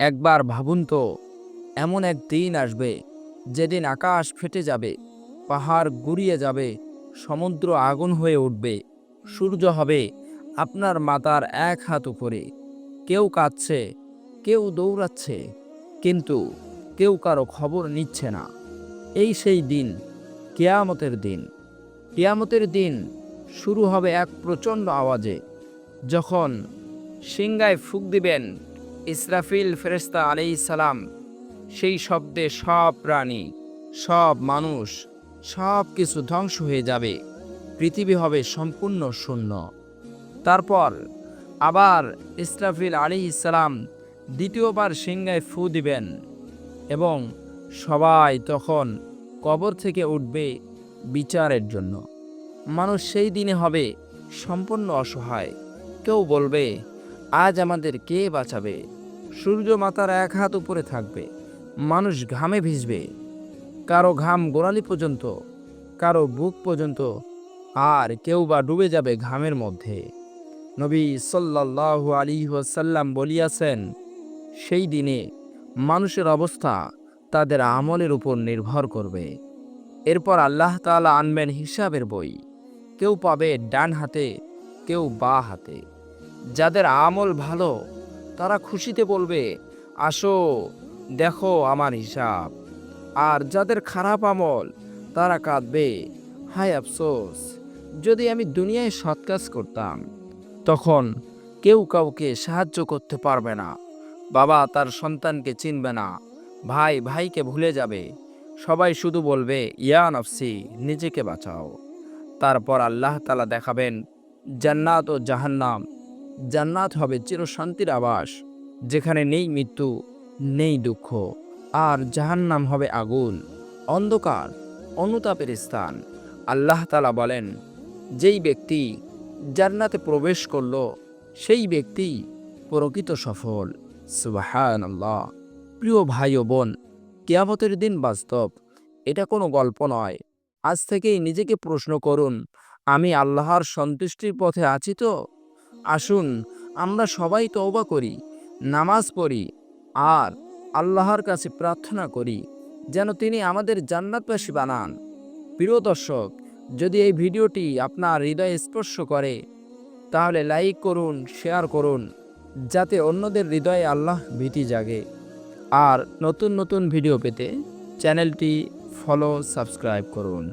একবার ভাবুন তো, এমন এক দিন আসবে যেদিন আকাশ ফেটে যাবে, পাহাড় গুড়িয়ে যাবে, সমুদ্র আগুন হয়ে উঠবে, সূর্য হবে আপনার মাতার এক হাত উপরে। কেউ কাঁদছে, কেউ দৌড়াচ্ছে, কিন্তু কেউ কারও খবর নিচ্ছে না। এই সেই দিন, কেয়ামতের দিন। কেয়ামতের দিন শুরু হবে এক প্রচণ্ড আওয়াজে, যখন সিংগায় ফুক দিবেন ইসরাফিল ফেরেস্তা আলাই সালাম সেই শব্দে সব প্রাণী, সব মানুষ, সব কিছু ধ্বংস হয়ে যাবে। পৃথিবী হবে সম্পূর্ণ শূন্য। তারপর আবার ইসরাফিল আলী ইসলাম দ্বিতীয়বার সিংগায় ফু দিবেন এবং সবাই তখন কবর থেকে উঠবে বিচারের জন্য। মানুষ সেই দিনে হবে সম্পূর্ণ অসহায়। কেউ বলবে, আজ আমাদের কে বাঁচাবে? সূর্য মাতার এক হাত উপরে থাকবে। মানুষ ঘামে ভিজবে। কারও ঘাম গোড়ালি পর্যন্ত, কারও বুক পর্যন্ত, আর কেউ বা ডুবে যাবে ঘামের মধ্যে। নবী সাল্লাল্লাহু আলী ওয়াসাল্লাম বলিয়াছেন, সেই দিনে মানুষের অবস্থা তাদের আমলের উপর নির্ভর করবে। এরপর আল্লাহ তাআলা আনবেন হিসাবের বই। কেউ পাবে ডান হাতে, কেউ বা হাতে। যাদের আমল ভালো তারা খুশিতে বলবে, আসো, দেখো আমার হিসাব। আর যাদের খারাপ আমল, তারা কাঁদবে। হায় আফসোস, যদি আমি দুনিয়ায় সৎ কাজ করতাম, তখন কেউ কাউকে সাহায্য করতে পারবে না। বাবা তার সন্তানকে চিনবে না, ভাই ভাইকে ভুলে যাবে। সবাই শুধু বলবে, ইয়া নফসি, নিজেকে বাঁচাও। তারপর আল্লাহ তালা দেখাবেন, জান্নাত ও জাহান্নাম জান্নাত হবে চিরশান্তির আবাস। যেখানে নেই মৃত্যু, নেই দুঃখ, আর জাহান্নাম হবে আগুন, অন্ধকার, অনুতাপের স্থান। আল্লাহ তালা বলেন, যেই ব্যক্তি জান্নাতে প্রবেশ করল, সেই ব্যক্তি প্রকৃত সফল। সুবাহান আল্লাহ প্রিয় ভাই ও বোন, কেয়ামতের দিন বাস্তব, এটা কোনো গল্প নয়। আজ থেকেই নিজেকে প্রশ্ন করুন, আমি আল্লাহর সন্তুষ্টির পথে আছি তো? আসুন, আমরা সবাই তওবা করি, নামাজ পড়ি, আর আল্লাহর কাছে প্রার্থনা করি, যেন তিনি আমাদের জান্নাতবাসী বানান। প্রিয় দর্শক, যদি এই ভিডিওটি আপনার হৃদয়ে স্পর্শ করে, তাহলে লাইক করুন, শেয়ার করুন, যাতে অন্যদের হৃদয়ে আল্লাহ ভীতি জাগে। আর নতুন নতুন ভিডিও পেতে চ্যানেলটি ফলো, সাবস্ক্রাইব করুন।